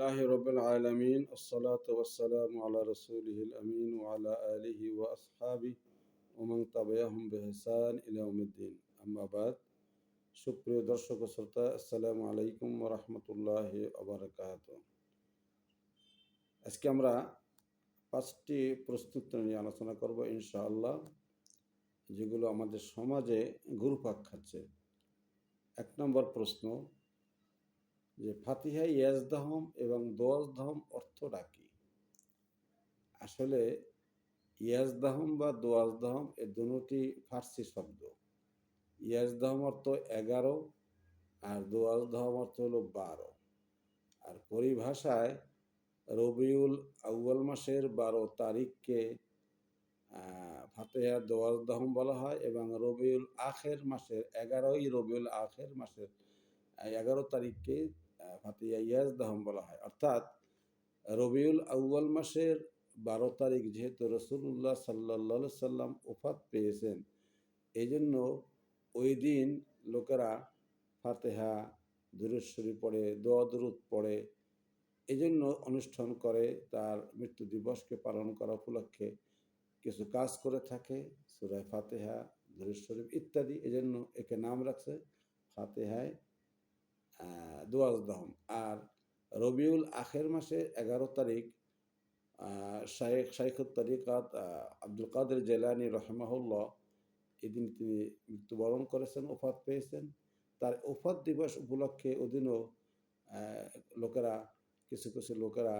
আলহামদুলিল্লাহ রবিল আলমিন আসসালাতাম আল্লাহ রসুলহিল আমিন ওয়ালা আলহি ও আসহাবি ওমং তাবাহম বেহসান ইলামুদ্দিন আম্মাবাদ সুপ্রিয় দর্শক শ্রোতা, আসসালামু আলাইকুম রহমতুল্লাহ আবরকাত আজকে আমরা পাঁচটি প্রস্তুতি নিয়ে আলোচনা করব ইনশাআল্লাহ, যেগুলো আমাদের সমাজে গুরুপাক খাচ্ছে। এক নম্বর প্রশ্ন যে ফাতিহা ইয়াজদাহম এবং দোয়াজদাহম অর্থটা কি আসলে ইয়াজদাহম বা দোয়াজদাহম এ দুটি ফার্সি শব্দ। ইয়াজদাহম অর্থ এগারো আর দোয়াজদাহম অর্থ হলো বারো। আর পরিভাষায় রবিউল আউয়াল মাসের বারো তারিখকে ফাতেহা দোয়াজদাহম বলা হয় এবং রবিউল আখের মাসের এগারোই রবিউল আখের মাসের, এগারো তারিখকে ফাতিয়া ইয়াজদাহম বলা হয়। অর্থাৎ রবিউল আউ্য়াল মাসের বারো তারিখ যেহেতু রসুল্লাহ সাল্লা সাল্লাম ওফাত পেয়েছেন এই জন্য ওই দিন লোকেরা ফাতেহা, দুরুশ্বরী পড়ে, দোয়া দুরুদ পড়ে এই জন্য অনুষ্ঠান করে, তার মৃত্যু দিবসকে পালন করা উপলক্ষে কিছু কাজ করে থাকে সুরায় ফাতেহা, দুরুশ্বরী ইত্যাদি, এজন্য একে নাম রাখছে ফাতেহায় দোয়াজদহম আর রবিউল আখের মাসে এগারো তারিখ শাহেখ শাইখুল তরিকাত আব্দুল কাদের জেলানি রহমাহুল্লাহ, এদিন তিনি মৃত্যুবরণ করেছেন, ওফাত পেয়েছেন। তার ওফাত দিবস উপলক্ষে ওদিনও লোকেরা, কিছু কিছু লোকেরা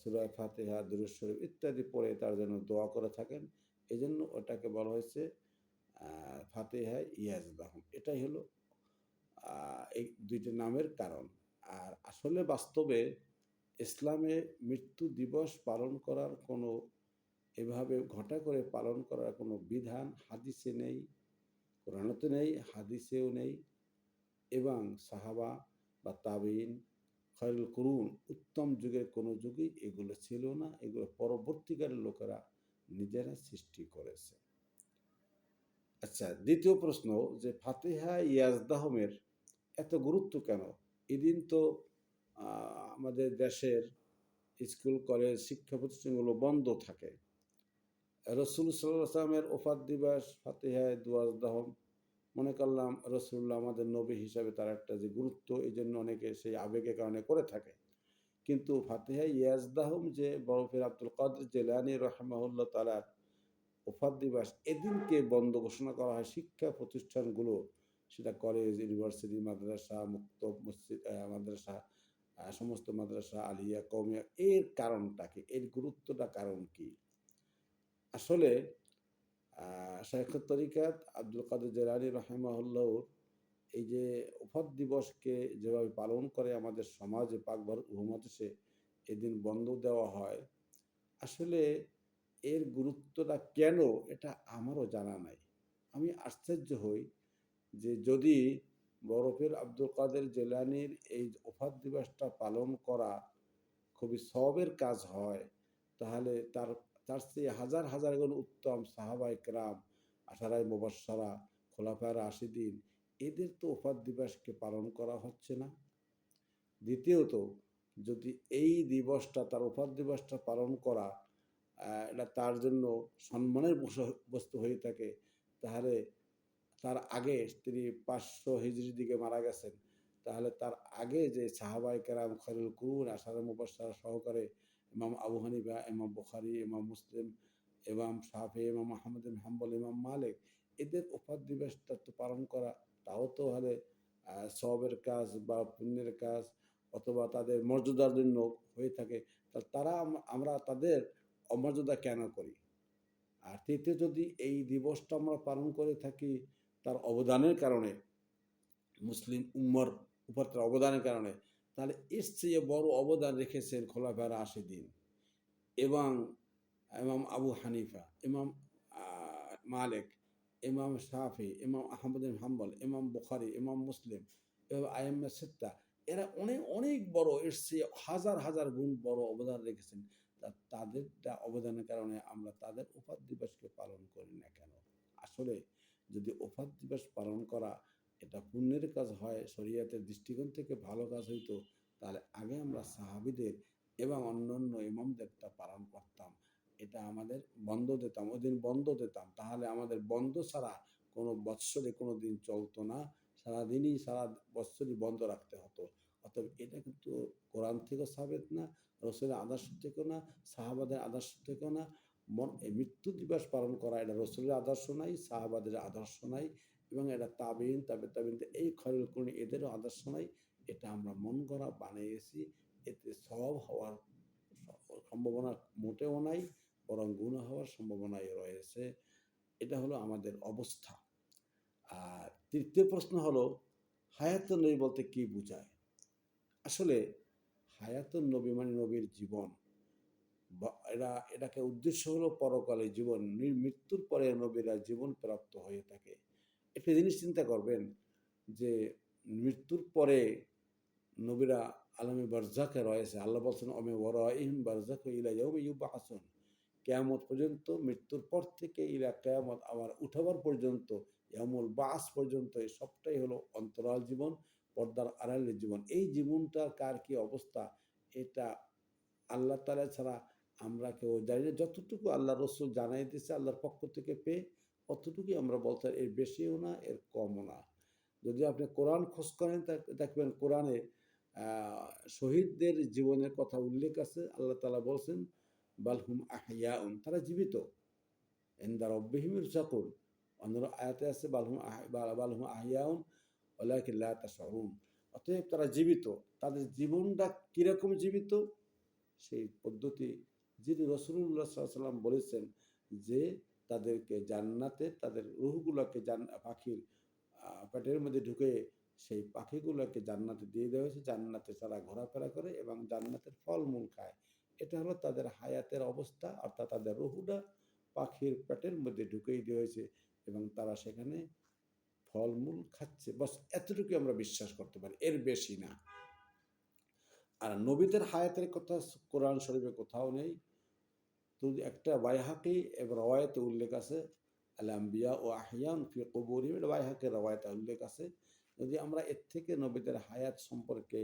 সুরায় ফাতেহা দুরুজ শরীফ ইত্যাদি পড়ে তার জন্য দোয়া করে থাকেন। এই জন্য ওটাকে বলা হয়েছে ফাতেহা ইয়াজদাহম। এটাই হলো এই দুইটি নামের কারণ। আর আসলে বাস্তবে ইসলামে মৃত্যু দিবস পালন করার কোনো, এভাবে ঘটা করে পালন করার কোনো বিধান হাদিসে নেই, কোরআনতে নেই, হাদিসেও নেই। এবং সাহাবা বা তাবিন খয়রুল করুন, উত্তম যুগের কোনো যুগেই এগুলো ছিল না, এগুলো পরবর্তীকালের লোকেরা নিজেরা সৃষ্টি করেছে। আচ্ছা দ্বিতীয় প্রশ্ন যে ফাতেহা ইয়াজদাহমের এত গুরুত্ব কেন? এদিন তো আমাদের দেশের স্কুল, কলেজ, শিক্ষা প্রতিষ্ঠানগুলো বন্ধ থাকে। রসুল সাল্লামের ওফাত দিবস ফাতেহায় দুয়াজদাহম মনে করলাম রসুল্লাহ আমাদের নবী হিসাবে তার একটা যে গুরুত্ব, এই জন্য অনেকে সেই আবেগের কারণে করে থাকে। কিন্তু ফাতেহা ইয়াজদাহম যে বরফের আব্দুল কাদের জেলানি রহমাউল্লাহ তালার ওফাত দিবস, এদিনকে বন্ধ ঘোষণা করা হয় শিক্ষা প্রতিষ্ঠানগুলো সেটা কলেজ ইউনিভার্সিটি মাদ্রাসা, মুক্ত মসজিদ মাদ্রাসা সমস্ত মাদ্রাসা, আলিয়া কৌমিয়া এর কারণটা কি এর গুরুত্বটা কারণ কি? আসলে শেখ তরিকাত আব্দুল কাদের জেলানি রহেমাহুল্লাহর এই যে উফাত দিবসকে যেভাবে পালন করে আমাদের সমাজে পাকভর উপমহাদেশে এদিন বন্ধ দেওয়া হয়, আসলে এর গুরুত্বটা কেন এটা আমারও জানা নাই। আমি আশ্চর্য হই যে যদি বরফের আব্দুল কাদের জেলানির এই ওফাত দিবসটা পালন করা খুবই সবের কাজ হয়, তাহলে তার তার চেয়ে হাজার হাজার গুণ উত্তম সাহাবাই ক্রাম আঠারাই মুবাসারা খোলাফায়ার আশিদিন এদের তো ওফাত দিবসকে পালন করা হচ্ছে না। দ্বিতীয়ত, যদি এই দিবসটা, তার ওফাত দিবসটা পালন করা এটা তার জন্য সম্মানের বস্তু হয়ে থাকে, তাহলে তার আগে তিনি পাঁচশো হিজড়ির দিকে মারা গেছেন। তাহলে তার আগে যে সাহাবাই কেরাম খরুল কুরুন আসার মুবাসার সহকারে ইমাম আবু হানিফা, ইমাম বুখারি, ইমাম মুসলিম, ইমাম শাহে ইমাম মাহমুদ হাম্বল, ইমাম মালিক এদের উপাদ দিবসটা তো পালন করা, তাও তো হলে সবের কাজ বা পুণ্যের কাজ অথবা তাদের মর্যাদার জন্য হয়ে থাকে তারা আমরা তাদের অমর্যাদা কেন করি? আর তৃতীয় যদি এই দিবসটা আমরা পালন করে থাকি তার অবদানের কারণে, মুসলিম উম্মর উপর তার অবদানের কারণে, তাহলে এর চেয়ে বড় অবদান রেখেছেন খোলাফার দিন এবং ইমাম আবু হানিফা, ইমাম মালিক, ইমাম শাফি, ইমাম আহমদ হাম্বল, ইমাম বুখারি, ইমাম মুসলিম আইএমএ সিত্তা, এরা অনেক অনেক বড়, এর চেয়ে হাজার হাজার গুণ বড় অবদান রেখেছেন। তাদের অবদানের কারণে আমরা তাদের উপাধ দিবসকে পালন করি না কেন? আসলে যদি ওফাত দিবস পালন করা এটা পুণ্যের কাজ হয়, শরীয়তের দৃষ্টিকোণ থেকে ভালো কাজ হইতো, তাহলে আগে আমরা সাহাবিদের এবং অন্যান্য ইমামদেরটা পালন করতাম। এটা আমাদের বন্ধ দিতাম ওই দিন বন্ধ দিতাম। তাহলে আমাদের বন্ধ ছাড়া কোনো বৎসরে কোনো দিন চলতো না, সারাদিনই সারা বৎসরই বন্ধ রাখতে হতো। অতএব এটা কিন্তু কোরআন থেকেও সাবেত না, রসুলের আদর্শ থেকেও না, সাহাবাদের আদর্শ থেকেও না। মৃত্যু দিবস পালন করা, এটা রসুলের আদর্শ নাই, সাহাবাদের আদর্শ নাই, এবং এটা তাবিন, তাবে তাবিন এই খয়রুল কোন এদেরও আদর্শ নাই, এটা আমরা মন করা বানিয়েছি, এতে সব হওয়ার সম্ভাবনা মোটেও নাই, বরং গুণ হওয়ার সম্ভাবনাই রয়েছে। এটা হলো আমাদের অবস্থা। আর তৃতীয় প্রশ্ন হলো হায়াতুন নবী বলতে কি বোঝায়? আসলে হায়াতুন নবী মানে নবীর জীবন। এরা, এটাকে উদ্দেশ্য হলো পরকালে জীবন মৃত্যুর পরে নবীরা জীবন প্রাপ্ত হয়ে থাকে। একটা জিনিস চিন্তা করবেন যে, মৃত্যুর পরে নবীরা আলমী বারজাকে রয়েছে। আল্লাহ বলছেন অমে ওরা ইহিম বারজাক ইলা ইয়াউমি ইউবাআসুন কেয়ামত পর্যন্ত, মৃত্যুর পর থেকে ইলা কেয়ামত আবার উঠাবার পর্যন্ত ইয়ামুল বাস পর্যন্ত এই সবটাই হলো অন্তরাল জীবন, পর্দার আড়ালের জীবন। এই জীবনটার কার কি অবস্থা? এটা আল্লাহ তালা ছাড়া আমরা কেউ জানি না, যতটুকু আল্লাহ রসুল জানাই দিয়েছে আল্লাহর পক্ষ থেকে পেয়ে অতটুকুই আমরা বলতে এর বেশিও না, এর কমও না। যদি আপনি কোরআন খোঁজ করেন দেখবেন কোরআনে শহীদদের জীবনের কথা উল্লেখ আছে। আল্লাহ তালা বলছেন বালহুম আহিয়াউন তারা জীবিত। এন্দা রব্বিহিমির চাকুর অন্য আয়াতে আছে বালহুম বালহুম আহিয়াউন ওলাকিল্লা তাশাউন অতএব তারা জীবিত। তাদের জীবনটা কীরকম জীবিত? সেই পদ্ধতি যিনি রসুল্লাহ সাল্লাম বলেছেন যে তাদেরকে জান্নাতে তাদের রুহগুলোকে জান পাখির পেটের মধ্যে ঢুকে সেই পাখিগুলোকে জান্নাতে দিয়ে দেওয়া হয়েছে। জান্নাতে তারা ঘোরাফেরা করে এবং জান্নাতের ফলমূল খায়। এটা হলো তাদের হায়াতের অবস্থা, অর্থাৎ তাদের রুহুটা পাখির পেটের মধ্যে ঢুকেই দেওয়া হয়েছে এবং তারা সেখানে ফলমূল খাচ্ছে। বস এতটুকু আমরা বিশ্বাস করতে পারি, এর বেশি না। আর নবীদের হায়াতের কথা, কোরআন শরীফে কোথাও নেই। তো একটা বাইহাকি এবং রওয়ায়তে উল্লেখ আছে আল আম্বিয়া ও আহিয়ান ফি কবুরি এটা বাইহাকের রওয়ায়তে উল্লেখ আছে। যদি আমরা এর থেকে নবীদের হায়াত সম্পর্কে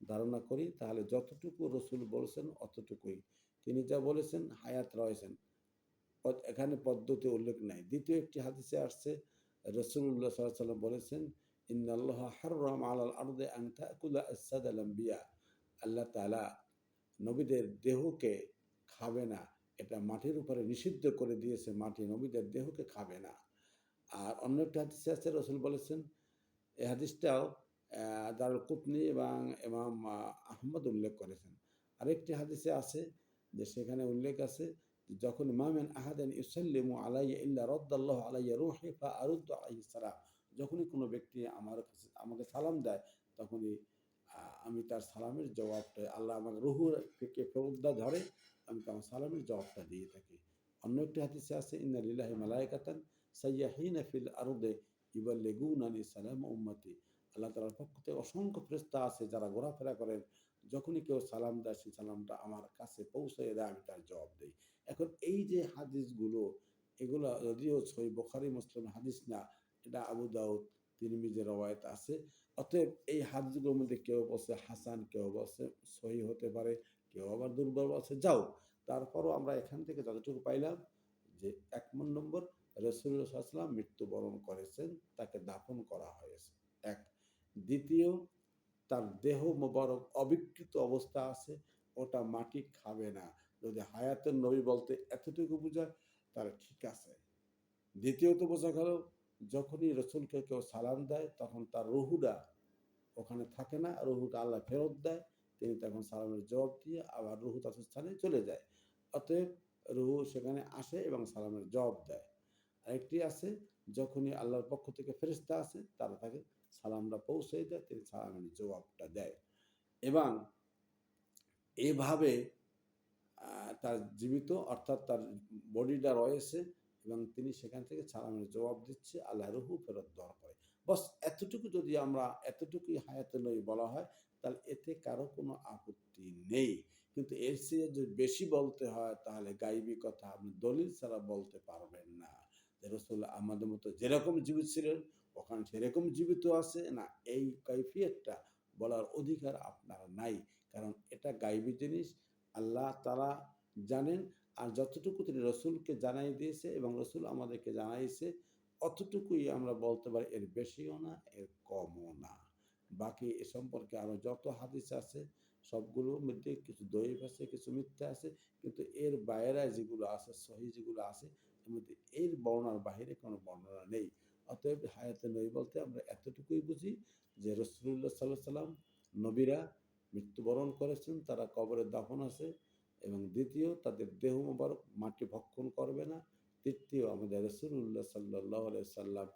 ধারণা করি, তাহলে যতটুকু রসুল বলছেন অতটুকুই। তিনি যা বলেছেন, হায়াত রয়েছেন। এখানে পদ্ধতি উল্লেখ নাই। দ্বিতীয় একটি হাদিসে আসছে রসুল্লাহ সাল্লাম বলেছেন, ইন্নাল্লাহ হাররাম আলাল আরদে আন তাকুলা আসাদ আল আল্লাহ তালা নবীদের দেহকে খাবে না। এটা মাটির উপরে নিষিদ্ধ করে দিয়েছে মাটি, নবীদের দেহকে খাবে না। আর অন্য একটা হাদিসে আছে, রসুল বলেছেন এই হাদিসটাও দারুল কুতনি এবং ইমাম আহমদ উল্লেখ করেছেন। আরেকটি হাদিসে আছে যে সেখানে উল্লেখ আছে যখন ইমামেন আহাদেন ইউসাল্লিমু আলাইয়া ইল্লা রদ্দাল্লাহ আলাইয়া রুহি ফা আরুদ্দ আলাইহিস সালাম, যখনই কোনো ব্যক্তি আমার কাছে, আমাকে সালাম দেয়, তখনই আমি তার সালামের জবাবটা আল্লাহ আমার রুহুর ফেরতদা ধরে, আমি তার সালামের জবাবটা দিয়ে থাকি। অন্য একটি হাদিসে আছে, ইন্না লিল্লাহি মালাইকাতান সাইয়াহিনা ফিল আরদে ইবাল্লিগুনানি সালাম উম্মতি। আল্লাহ তাআলার পক্ষ থেকে অসংখ্য ফেরেশতা আছে যারা ঘোরাফেরা করেন, যখনই কেউ সালাম দেয়, সেই সালামটা আমার কাছে পৌঁছে দেয়, আমি তার জবাব দিই। এখন এই যে হাদিসগুলো, এগুলো যদিও সই বখারি, মুসলিম হাদিস না, এটা আবু দাউদ তিরমিজের রওয়ায়ত আছে। অতএব এই হাদিসগুলোর মধ্যে কেউ বলছে হাসান, কেউ বলছে সহি হতে পারে, কেউ আবার দুর্বল বলছে। যাও, তারপরও আমরা এখান থেকে যতটুকু পাইলাম যে এক নম্বর রসুল্লাহাম মৃত্যুবরণ করেছেন, তাকে দাফন করা হয়েছে। এক। দ্বিতীয়, তার দেহ মোবারক অবিকৃত অবস্থা আছে, ওটা মাটি খাবে না। যদি হায়াতের নবী বলতে এতটুকু বোঝায় তাহলে ঠিক আছে। দ্বিতীয়ত বোঝা গেল, যখনই রসুলকে কেউ সালাম দেয়, তখন তার রুহুটা ওখানে থাকে না রুহুটা আল্লাহ ফেরত দেয়। তিনি তখন সালামের জবাব দিয়ে আবার রুহু তার স্থানে চলে যায়। অতএব রুহু সেখানে আসে এবং সালামের জবাব দেয়। আরেকটি আছে, যখনই আল্লাহর পক্ষ থেকে ফেরিস্তা আসে, তারা তাকে সালামটা পৌঁছে দেয়, তিনি সালামের জবাবটা দেয়। এবং এভাবে তার জীবিত, অর্থাৎ তার বডিটা রয়েছে এবং তিনি সেখান থেকে সালামের জবাব দিচ্ছে, আল্লাহ রুহু ফেরত দেওয়ার পরে। বস এতটুকু যদি আমরা এতটুকুই হায়াতে নই বলা হয়, তাহলে এতে কারও কোনো আপত্তি নেই। কিন্তু এর চেয়ে যদি বেশি বলতে হয়, তাহলে গাইবী কথা আপনি দলিল ছাড়া বলতে পারবেন না। রসুল আমাদের মতো যেরকম জীবিত ছিলেন, ওখানে সেরকম জীবিত আছে না, এই কৈফিয়তটা বলার অধিকার আপনার নাই। কারণ এটা গাইবী জিনিস, আল্লাহ তারা জানেন, আর যতটুকু তিনি রসুলকে জানাই দিয়েছে এবং রসুল আমাদেরকে জানাইছে অতটুকুই আমরা বলতে পারি, এর বেশিও না, এর কমও না। বাকি এ সম্পর্কে আরও যত হাদিস আছে সবগুলোর মধ্যে কিছু দৈব আছে, কিছু মিথ্যা আছে, কিন্তু এর বাইরে যেগুলো আছে, সহি যেগুলো আছে, এর মধ্যে এর বর্ণার বাহিরে কোনো বর্ণনা নেই। অতএব হায়াতে নই বলতে আমরা এতটুকুই বুঝি যে রসুল্লাহ সাল্লাহ সাল্লাম নবীরা মৃত্যুবরণ করেছেন, তারা কবরে দাফন আছে এবং দ্বিতীয়, তাদের দেহ মোবারক মাটি ভক্ষণ করবে না তৃতীয় আমাদের রসুল্লাহ সাল্লাহ সাল্লাম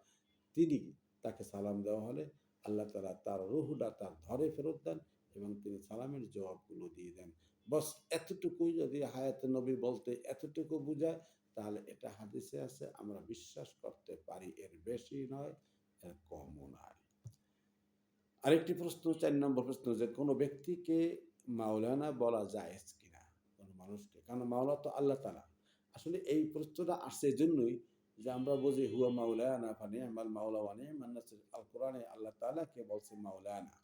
তিনি তাকে সালাম দেওয়া হলে আল্লাহ তালা তার রুহুটা তার ধরে ফেরত দেন এবং তিনি সালামের জবাবগুলো দিয়ে দেন। বস, এতটুকুই যদি হায়াতে নবী বলতে এতটুকু বুঝায়, তাহলে এটা হাদিসে আছে, আমরা বিশ্বাস করতে পারি এর বেশি নয়, এর কমও নয় আরেকটি প্রশ্ন, চার নম্বর প্রশ্ন যে কোনো ব্যক্তিকে মাওলানা বলা যায় কিনা? কোনো মানুষকে? কারণ মাওলা তো আল্লাহ তালা আসলে এই প্রশ্নটা আসছে জন্যই যে আমরা বুঝি হুয়া মাওলানা ফানি, আমাল মাওলা ওয়ানি মান্নাসির আল কোরআনে আল্লাহ তালাকে বলছে মাওলানা?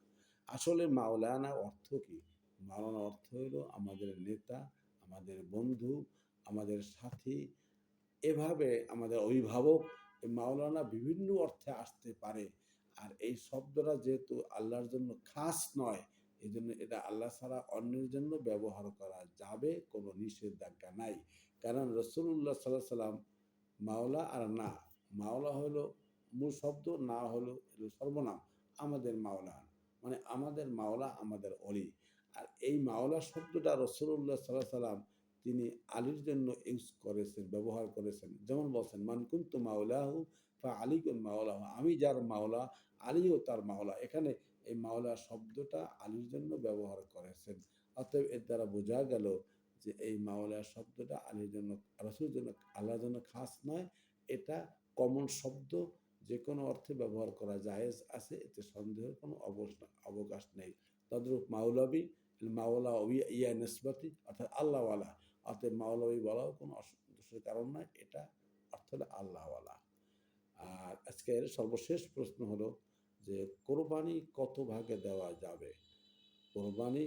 আসলে মাওলানা অর্থ কি? মাওলানা অর্থ হলো আমাদের নেতা, আমাদের বন্ধু, আমাদের সাথী, এভাবে আমাদের অভিভাবক মাওলানা বিভিন্ন অর্থে আসতে পারে। আর এই শব্দটা যেহেতু আল্লাহর জন্য খাস নয় এই জন্য এটা আল্লাহ ছাড়া অন্যের জন্য ব্যবহার করা যাবে, কোনো নিষেধাজ্ঞা নাই। কারণ রসুল্লাহ সাল্লাহ সাল্লাম মাওলা আর না। মাওলা হলো মূল শব্দ, না হলো সর্বনাম। আমাদের মাওলা। মানে আমাদের মাওলা, আমাদের অলি। আর এই মাওলা শব্দটা রসুল্লাহ সাল্লাহ সাল্লাম তিনি আলীর জন্য ইউজ করেছেন, ব্যবহার করেছেন। যেমন বলছেন মানকুন্ত মাওলাহু বা আলীকুন মাওলাহু। আমি যার মাওলা, আলীও তার মাওলা। এখানে এই মাওলা শব্দটা আলীর জন্য ব্যবহার করেছেন। অতএব এর দ্বারা বোঝা গেল যে এই মাওলা শব্দটা আলীর জন্য, রসুলের জন্য আল্লাহর জন্য খাস নয়। এটা কমন শব্দ যে কোনো অর্থে ব্যবহার করা জায়েজ আছে, এতে সন্দেহের কোনো অবকাশ নেই। তদ্রূপ মাওলাবি মাওলা ইয়া নিসবতি, অর্থাৎ আল্লাহওয়ালা। অর্থাৎ মাওলাবি বলাও কোনো অসন্তোষের কারণ নয়, এটা অর্থ হলো আল্লাহওয়ালা। আর আজকের সর্বশেষ প্রশ্ন হলো যে, কোরবানি কত ভাগে দেওয়া যাবে? কোরবানি,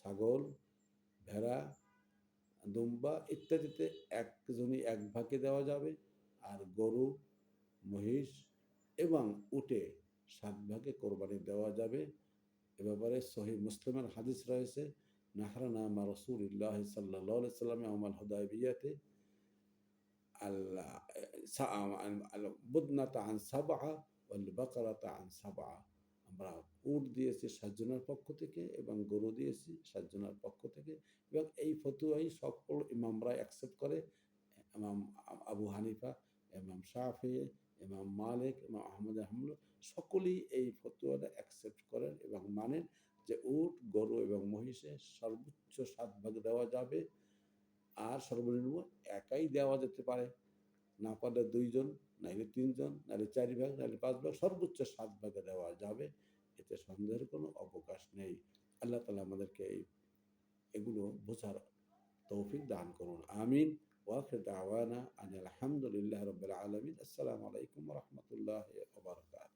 ছাগল, ভেড়া দুম্বা ইত্যাদিতে একজনই এক ভাগে দেওয়া যাবে আর গরু, মহিষ এবং উটে সাত ভাগে কোরবানি দেওয়া যাবে। এ ব্যাপারে সহি মুসলিমের হাদিস রয়েছে, নাহরানা মা রসুল্লাহ সাল্লাহ সাল্লামে আমাল হুদাইবিয়াতে আল্লাহ বুদনাতা আন সাবা ওয়াল বাকারাতা আন আমরা উট দিয়েছি সাতজনের পক্ষ থেকে এবং গরু দিয়েছি সাতজনের পক্ষ থেকে এবং এই ফতুয়াই সকল ইমামরা অ্যাকসেপ্ট করে। ইমাম আবু হানিফা, ইমাম শাহি ইমাম মালিক, ইমাম আহমদ আহমদ সকলেই এই ফতুয়াটা অ্যাকসেপ্ট করেন এবং মানেন যে উট, গরু এবং মহিষে সর্বোচ্চ সাত ভাগ দেওয়া যাবে। আর সর্বনিম্ন একাই দেওয়া যেতে পারে। না পারলে দুইজন নাইলে তিনজন নাইলে চারি ভাগ নাইলে পাঁচ ভাগ, সর্বোচ্চ সাত ভাগে দেওয়া যাবে। এতে সন্দেহের কোনো অবকাশ নেই। আল্লাহ তালা আমাদেরকে এই, এগুলো বোঝার তৌফিক দান করুন। আমিন। ওয়াখির দাওয়ানা আন আলহামদুলিল্লাহ রবিল আলমিন। আসসালামু আলাইকুম রহমতুল্লাহ ওবরকাত